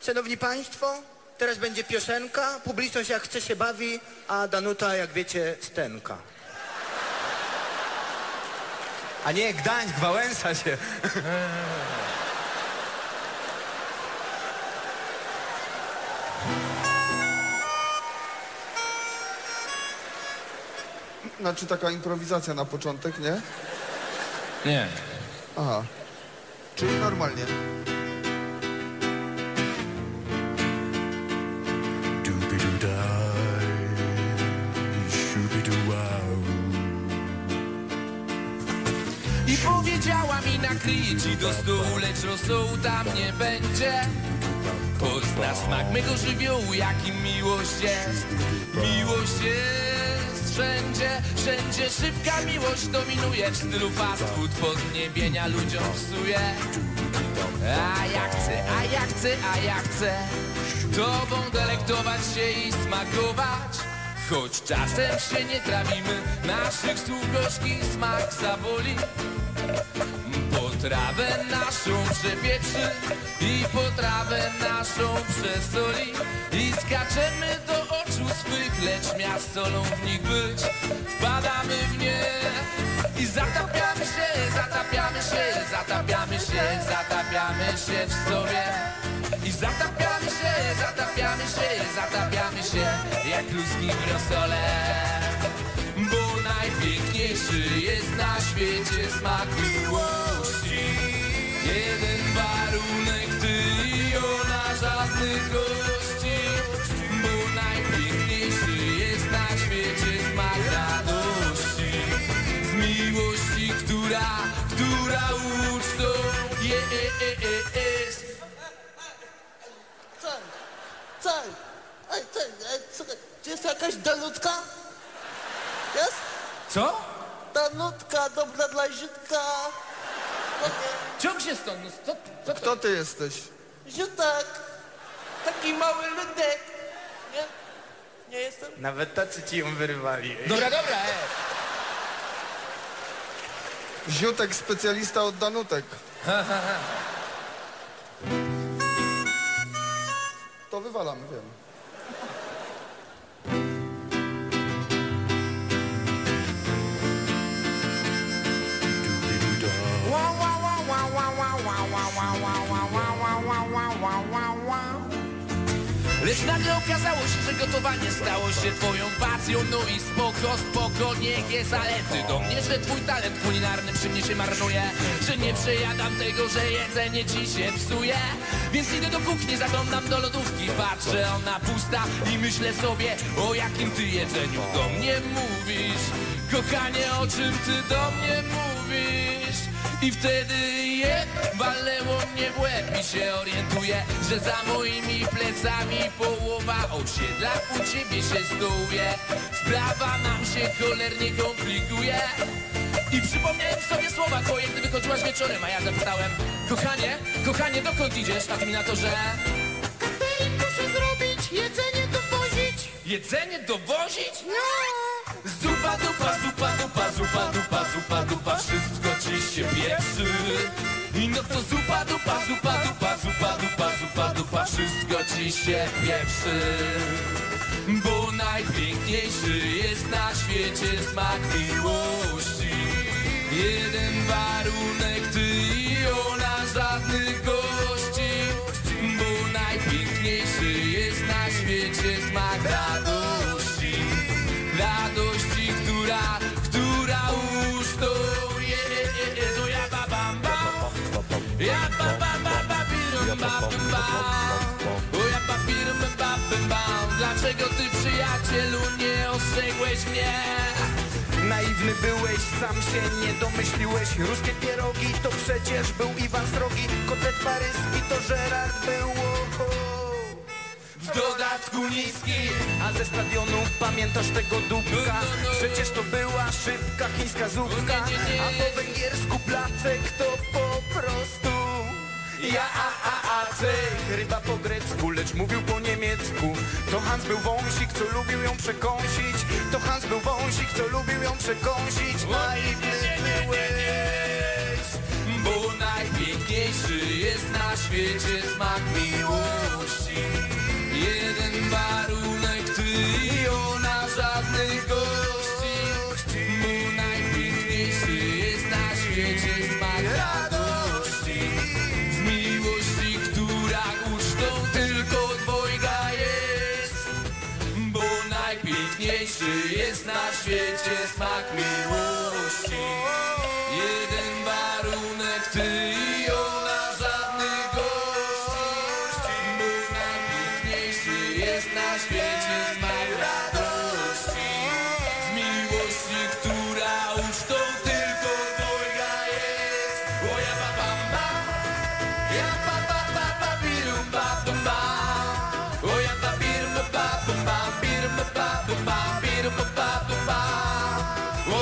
Szanowni Państwo, teraz będzie piosenka. Publiczność jak chce się bawi, a Danuta, jak wiecie, stenka. A nie, Gdańsk, Wałęsa się. Znaczy taka improwizacja na początek, nie? Nie. Aha. Czyli normalnie. Nakryję ci do stołu, lecz rosołu tam nie będzie. Pozna smak mego żywiołu, jakim miłość jest. Miłość jest wszędzie, wszędzie szybka miłość dominuje. W stylu fast food podniebienia ludziom psuje. A ja chcę, a ja chcę, a ja chcę Tobą delektować się i smakować. Choć czasem się nie trawimy Naszych słów gorzki smak zaboli Potrawę naszą przepieprzy i potrawę naszą przesoli I skaczemy do oczu swych, lecz miast solą w nich być. Wpadamy w nie i zatapiamy się, zatapiamy się, zatapiamy się, zatapiamy się w sobie. I zatapiamy się, zatapiamy się, zatapiamy się jak ludzki w rosole. Bo najpiękniejszy jest na świecie smak miłości warunek, ty i ona, żadnych gości Bo najpiękniejszy jest na świecie smak radości Z miłości, która, która ucztą jest Cel, cel. Ej, cel, ej, słuchaj, czy jest jakaś danutka? Jest? Co? Danutka, dobra dla Ziutka. Ciąg się stąd, no, co, co to? Kto ty jesteś? nie, Ziutek. Taki mały ludek. Nie? Nie jestem? Nawet tacy ci ją wyrywali. Dobra, dobra, ej. Ziutek, specjalista od Danutek. To wywalamy, wiem. Lecz nagle okazało się, że gotowanie stało się twoją pasją. No i spoko, spoko, niech jest zalety do mnie Że twój talent kulinarny przy mnie się marnuje. Że nie przejadam tego, że jedzenie ci się psuje. Więc idę do kuchni, zaglądam do lodówki Patrzę, ona pusta. I myślę sobie O jakim ty jedzeniu do mnie mówisz. Kochanie, o czym ty do mnie mówisz i wtedy je walnęło mnie w łeb i się orientuję, że za moimi plecami połowa osiedla u ciebie się stołuje. Sprawa nam się cholernie komplikuje. I przypomniałem sobie słowa twoje, gdy wychodziłaś wieczorem, a ja zapytałem Kochanie, kochanie, dokąd idziesz? A ty mi na to, że... Catering muszę zrobić, jedzenie dowozić. Jedzenie dowozić? Zupa, się pieprzy. Bo najpiękniejszy jest na świecie smak miłości. Jeden warunek, ty i ona, żadnych gości. Bo najpiękniejszy jest na świecie smak radości. Radości, która, która jest. O ja ba bam bam, ja ba ba ba ba birum ba bam bam. O ja ba birum ba bam bam. Dlaczego ty przyjacielu nie ostrzegłeś mnie? Naiwny byłeś, sam się nie domyśliłeś Ruskie pierogi to przecież był Iwan Srogi Kotlet paryski to Gerard był. W dodatku niski A ze stadionu pamiętasz tego dupka? Przecież to była szybka chińska zupka Nie, nie, nie. A po węgiersku placek to po prostu ja a a a cyk Ryba po grecku, lecz mówił po niemiecku. To Hans był wąsik, co lubił ją przekąsić. To Hans był wąsik, co lubił ją przekąsić. Naiwny byłeś. Bo najpiękniejszy jest na świecie smak miłości najpiękniejszy jest na świecie smak miłości. Jeden warunek, ty i ona żadnych gości. Bo najpiękniejszy jest na świecie smak radości. Z miłości, która ucztą tylko dwojga jest